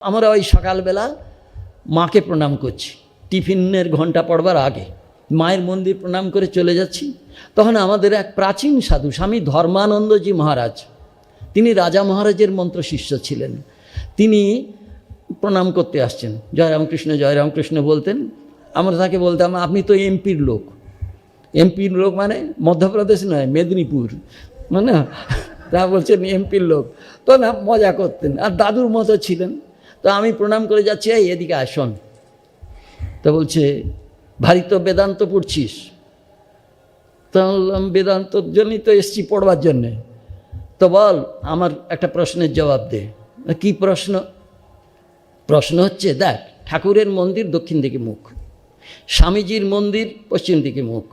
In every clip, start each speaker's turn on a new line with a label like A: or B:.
A: আমরা ওই সকালবেলা মাকে প্রণাম করছি। টিফিনের ঘণ্টা পড়বার আগে। মায়ের মন্দির প্রণাম করে চলে যাচ্ছি। তখন আমাদের এক প্রাচীন সাধু, স্বামী ধর্মানন্দজি মহারাজ, তিনি রাজা মহারাজের মন্ত্র শিষ্য ছিলেন। তিনি প্রণাম করতে আসছেন। জয় রামকৃষ্ণ জয় রামকৃষ্ণ বলতেন। আমরা তাকে বলতাম, আপনি তো এমপির লোক। এমপির লোক মানে মধ্যপ্রদেশ নয়, মেদিনীপুর। মানে তা বলছেন এমপির লোক। তো না, মজা করতেন। আর দাদুর মতো ছিলেন। তো আমি প্রণাম করে যাচ্ছি, এই, এদিকে আসন তো বলছে, ভারী তো বেদান্ত পড়ছিস। তো বললাম বেদান্তর জন্যই তো এসছি পড়বার জন্যে। তো বল, আমার একটা প্রশ্নের জবাব দে। কি প্রশ্ন? প্রশ্ন হচ্ছে, দেখ, ঠাকুরের মন্দির দক্ষিণ দিকে মুখ, স্বামীজির মন্দির পশ্চিম দিকে মুখ,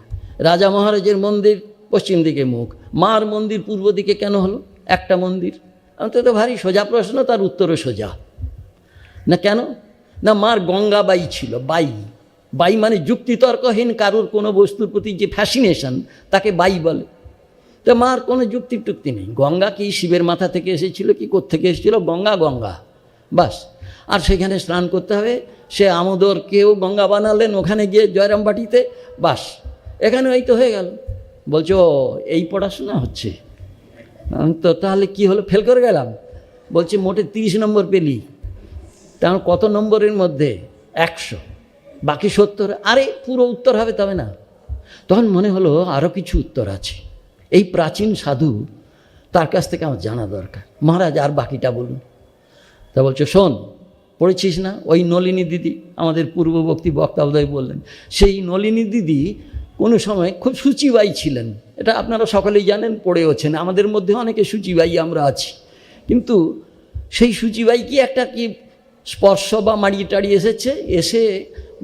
A: রাজা মহারাজের মন্দির পশ্চিম দিকে মুখ। মার মন্দির পূর্ব দিকে কেন হলো? একটা মন্দির। আমি তো ভারী সোজা প্রশ্ন, তার উত্তরও সোজা। না কেন? না মার গঙ্গা বাই ছিল বাই। বাই মানে যুক্তিতর্কহীন কারোর কোনো বস্তুর প্রতি যে ফ্যাসিনেশন তাকে বাই বলে। তো মার কোনো যুক্তি টুক্তি নেই। গঙ্গা কি শিবের মাথা থেকে এসেছিল কি থেকে এসেছিল? গঙ্গা গঙ্গা। বাস। আর সেখানে স্নান করতে হবে। সে আমোদর কেউ গঙ্গা বানালেন ওখানে গিয়ে জয়রামবাটিতে। বাস। এখানে এই তো হয়ে গেল। বলছো "ও, এই পড়াশোনা হচ্ছে। তো তাহলে কি হলো? ফেল করে গেলাম। বলছে মোটে তিরিশ নম্বর পেলি। তেমন কত নম্বরের মধ্যে? একশো। বাকি সত্তর? আরে, পুরো উত্তর হবে তবে না। তখন মনে হলো আরও কিছু উত্তর আছে। এই প্রাচীন সাধু তার কাছ থেকে আমার জানা দরকার। মহারাজ, আর বাকিটা বলুন। তা বলছে, শোন, পড়েছিস না? ওই নলিনী দিদি, আমাদের পূর্ববর্তী বক্তা উদয় বললেন, সেই নলিনী দিদি কোনো সময় খুব সূচিবাই ছিলেন। এটা আপনারা সকলেই জানেন পড়েওছেন আমাদের মধ্যে অনেকে সূচিবাই আমরা আছি। কিন্তু সেই সূচিবাই কি একটা কি স্পর্শ বা মাড়িয়ে টাড়িয়ে এসেছে, এসে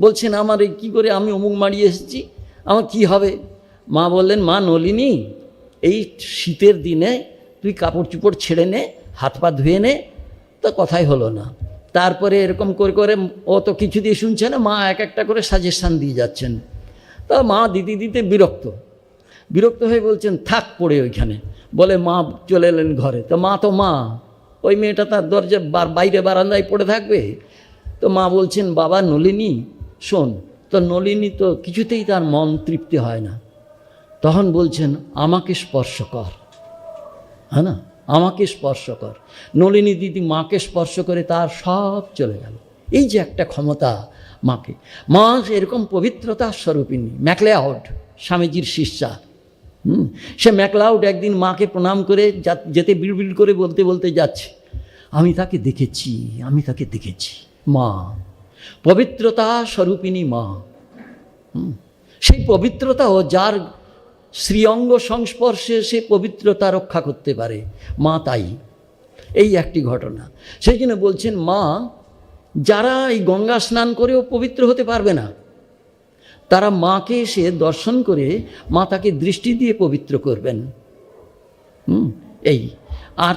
A: বলছেন, আমার এই কী করে আমি অমুক মাড়িয়ে এসেছি? আমার কি হবে? মা বললেন, মা নলিনী, এই শীতের দিনে তুই কাপড় চুপড় ছেড়ে নে, হাত পা ধুয়ে নে, তো কথাই হলো না। তারপরে এরকম করে করে ও তো কিছু দিয়ে শুনছে না, মা এক একটা করে সাজেশান দিয়ে যাচ্ছেন। তা মা দিতে দিতে বিরক্ত বিরক্ত হয়ে বলছেন, থাক পড়ে ওইখানে। বলে মা চলে এলেন ঘরে। তো মা তো মা ওই মেয়েটা তার দরজা বাইরে বারান্দায় পড়ে থাকবে। তো মা বলছেন, বাবা, নলিনী, শোন, তো নলিনী তো কিছুতেই তার মন তৃপ্তি হয় না। তখন বলছেন, আমাকে স্পর্শ কর। হ্যাঁ না? আমাকে স্পর্শ কর। নলিনী দিদি মাকে স্পর্শ করে তার সব চলে গেল। এই যে একটা ক্ষমতা মাকে। মা এরকম পবিত্রতার স্বরূপিনী ম্যাকলেআউট স্বামীজির শিষ্যা। হুম, সে ম্যাকলাউড একদিন মাকে প্রণাম করে যেতে বিড়বিড় করে বলতে বলতে যাচ্ছে, আমি তাকে দেখেছি, আমি তাকে দেখেছি, মা, পবিত্রতা স্বরূপিনী মা। সেই পবিত্রতা ও যার শ্রীঅঙ্গ সংস্পর্শে সে পবিত্রতা রক্ষা করতে পারে, মা তাই এই একটি ঘটনা সেই জন্য বলছেন, মা, যারা এই গঙ্গা স্নান করেও পবিত্র হতে পারবে না তারা মাকে এসে দর্শন করে মা তাকে দৃষ্টি দিয়ে পবিত্র করবেন। হুম, এই। আর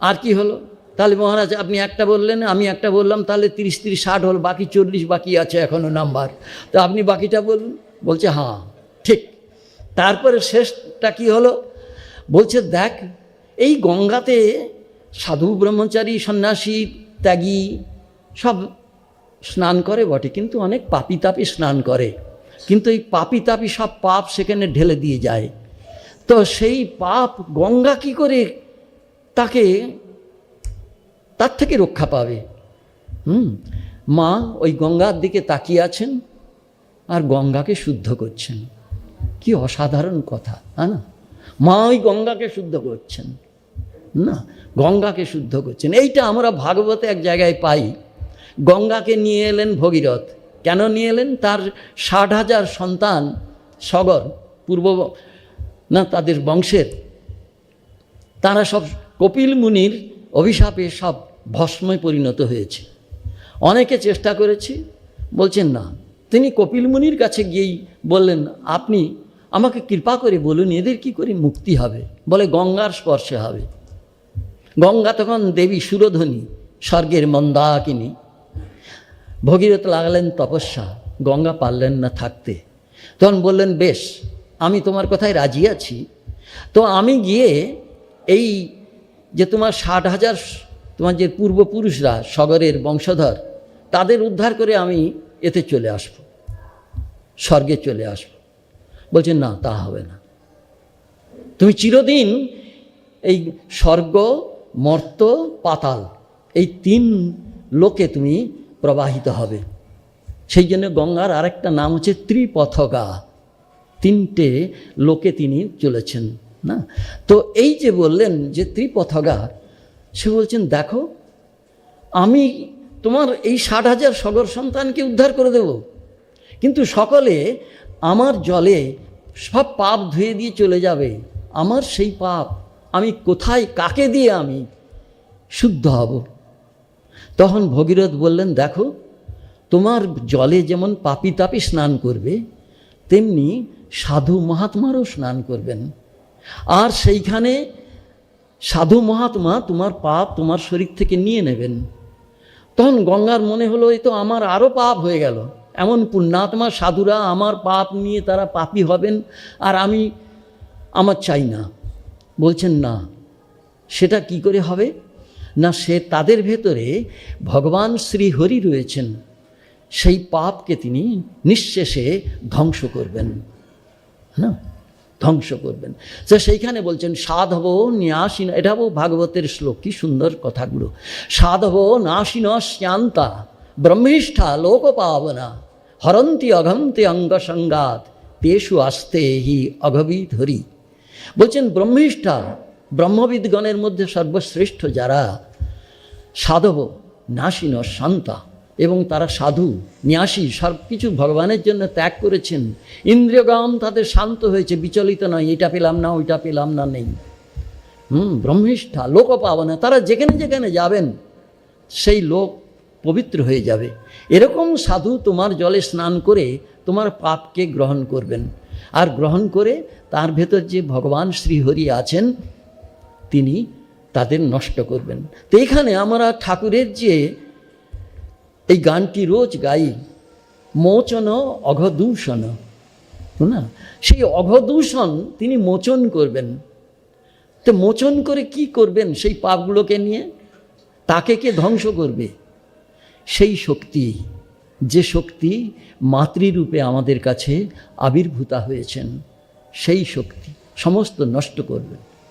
A: আর কি হলো? তাহলে মহারাজ, আপনি একটা বললেন, আমি একটা বললাম, তাহলে তিরিশ তিরিশ ষাট হল, বাকি চল্লিশ বাকি আছে এখনও নাম্বার। তো আপনি বাকিটা বলুন। বলছে হ্যাঁ ঠিক। তারপরে শেষটা কি হলো? বলছে, দেখ, এই গঙ্গাতে সাধু, ব্রহ্মচারী, সন্ন্যাসী, ত্যাগী সব স্নান করে বটে, কিন্তু অনেক পাপি তাপি স্নান করে। কিন্তু এই পাপি তাপি সব পাপ সেখানে ঢেলে দিয়ে যায়। তো সেই পাপ গঙ্গা কি করে তাকে, তার থেকে রক্ষা পাবে? হুম? মা ওই গঙ্গার দিকে তাকিয়ে আছেন আর গঙ্গাকে শুদ্ধ করছেন। কি অসাধারণ কথা হ্যাঁ না? মা ওই গঙ্গাকে শুদ্ধ করছেন। না, গঙ্গাকে শুদ্ধ করছেন। এইটা আমরা ভাগবতে এক জায়গায় পাই। গঙ্গাকে নিয়ে এলেন ভগীরথ। কেন নিয়ে এলেন? তার ষাট হাজার সন্তান সগর, পূর্ব না, তাদের বংশের। তারা সব কপিল মুনির অভিশাপে সব ভস্মে পরিণত হয়েছে। অনেকে চেষ্টা করেছে, বলছেন না। তিনি কপিল মুনির কাছে গিয়েই বললেন, আপনি আমাকে কৃপা করে বলুন, এদের কি করে মুক্তি হবে? বলে, গঙ্গার স্পর্শে হবে। গঙ্গা তখন দেবী সুরধ্বনি, স্বর্গের মন্দাকিনী। ভগীরথ লাগলেন তপস্যা, গঙ্গা পারলেন না থাকতে। তখন বললেন, বেশ, আমি তোমার কথায় রাজি আছি। তো আমি গিয়ে এই যে তোমার ষাট হাজার তোমার যে পূর্বপুরুষরা সগরের বংশধর, তাদের উদ্ধার করে আমি এতে চলে আসব, স্বর্গে চলে আসব। বলছেন না, তা হবে না। তুমি চিরদিন এই স্বর্গ, মর্ত, পাতাল, এই তিন লোকে তুমি প্রবাহিত হবে। সেই জন্য গঙ্গার আরেকটা নাম হচ্ছে ত্রিপথগা। তিনটে লোকে তিনি চলেছেন, না? তো এই যে বললেন যে ত্রিপথগা, সে বলছেন, দেখো, আমি তোমার এই ষাট হাজার সগর সন্তানকে উদ্ধার করে দেব। কিন্তু সকলে আমার জলে সব পাপ ধুয়ে দিয়ে চলে যাবে। আমার সেই পাপ আমি কোথায়, কাকে দিয়ে আমি শুদ্ধ হব? তখন ভগীরথ বললেন, দেখো, তোমার জলে যেমন পাপি তাপি স্নান করবে, তেমনি সাধু মহাত্মারও স্নান করবেন। আর সেইখানে সাধু মহাত্মা তোমার পাপ তোমার শরীর থেকে নিয়ে নেবেন। তখন গঙ্গার মনে হলো, এই তো আমার আরও পাপ হয়ে গেল। এমন পুণ্যাত্মা সাধুরা আমার পাপ নিয়ে তারা পাপী হবেন, আর আমি আমার চাই না। বলছেন, না, সেটা কি করে হবে? না সে তাদের ভেতরে ভগবান শ্রীহরি রয়েছেন, সেই পাপকে তিনি নিঃশেষে ধ্বংস করবেন, না? ধ্বংস করবেন। তো সেইখানে বলছেন, সাধব ন্যাসীন এটাও ভাগবতের শ্লোক, কি সুন্দর কথাগুলো। সাধব নাসীন শ্যান্তা ব্রহ্মিষ্ঠা লোক পাবনা হরন্তি অঘন্তি অঙ্গ সঙ্গাত তেষু আস্তে হি অঘবিত হরি। বলছেন ব্রহ্মিষ্ঠা ব্রহ্মবিদগণের মধ্যে সর্বশ্রেষ্ঠ যারা সাধব, নাসীন শান্তা এবং তারা সাধু, ন্যাসী সব কিছু ভগবানের জন্য ত্যাগ করেছেন। ইন্দ্রিয়গাম তাদের শান্ত হয়েছে, বিচলিত নয়, এটা পেলাম না, ওইটা পেলাম না, নেই। হুম ব্রহ্মিষ্ঠা লোক পাবনা তারা যেখানে যেখানে যাবেন, সেই লোক পবিত্র হয়ে যাবে। এরকম সাধু তোমার জলে স্নান করে তোমার পাপকে গ্রহণ করবেন। আর গ্রহণ করে তার ভেতর যে ভগবান শ্রীহরি আছেন, তিনি তাদের নষ্ট করবেন। তো এখানে আমরা ঠাকুরের যে এই গানটি রোজ গাই, মোচন অঘদূষণ না? সেই অঘদূষণ তিনি মোচন করবেন। তো মোচন করে কি করবেন সেই পাপগুলোকে নিয়ে? তাকে কে ধ্বংস করবে? সেই শক্তি, যে শক্তি মাতৃরূপে আমাদের কাছে আবির্ভূতা হয়েছেন, সেই শক্তি সমস্ত নষ্ট করবেন।